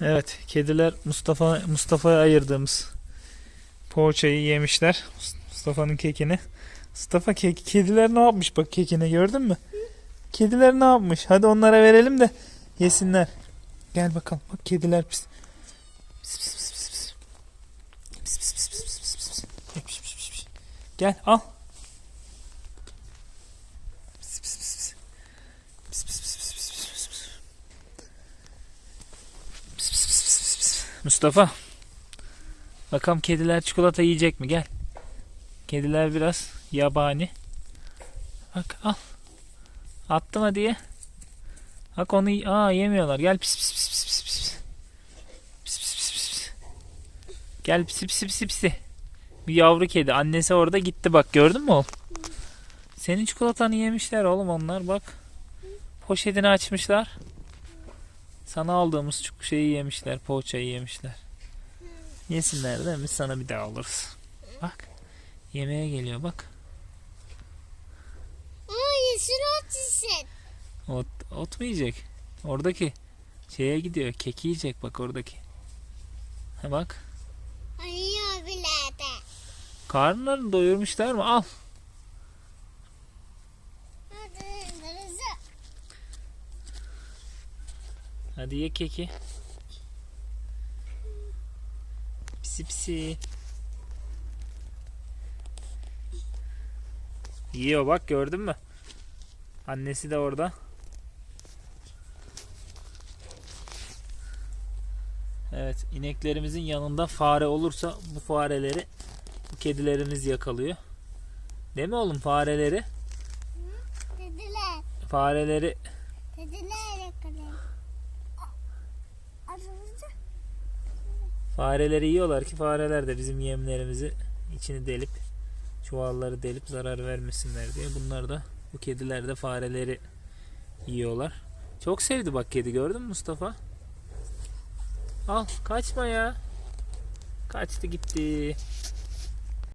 Evet, kediler Mustafa Mustafa'ya ayırdığımız poğaçayı yemişler. Mustafa'nın kekini. Mustafa kek, kediler ne yapmış bak kekine gördün mü? Kediler ne yapmış? Hadi onlara verelim de yesinler. Gel bakalım. Bak kediler pis. Gel al. Pis, pis, pis, pis. Pis, pis, pis, pis, pis, pis, pis, pis. Pis, pis, pis, pis, pis, pis. Mustafa. Bakalım kediler çikolata yiyecek mi? Gel. Kediler biraz yabani. Bak al. Attım hadi ye. Bak onu aa yemiyorlar. Gel pis pis pis pis pis. Pis pis pis pis pis. Gel pis pis pis pis. Bir yavru kedi. Annesi orada gitti bak gördün mü oğlum? Senin çikolatanı yemişler oğlum onlar bak. Poşetini açmışlar. Sana aldığımız çok şeyi yemişler. Poğaçayı yemişler. Yesinler de biz sana bir daha alırız. Bak. Yemeğe geliyor bak. Aa yeşil ot çiçek. Ot, ot mu yiyecek? Oradaki şeye gidiyor. Keki yiyecek bak oradaki. Ha bak. Ayıyor birader. Karnlarını doyurmuşlar mı? Al. Hadi hızlı. Hadi ye keki. Pisi pisi. Yiyor bak gördün mü? Annesi de orada. Evet ineklerimizin yanında fare olursa bu fareleri bu kedilerimiz yakalıyor. Değil mi oğlum fareleri? Dediler. Fareleri Fareleri yiyorlar ki fareler de bizim yemlerimizi içini delip çuvalları delip zarar vermesinler diye. Bunlar da bu kediler de fareleri yiyorlar. Çok sevdi bak kedi gördün mü Mustafa? Al kaçma ya. Kaçtı gitti.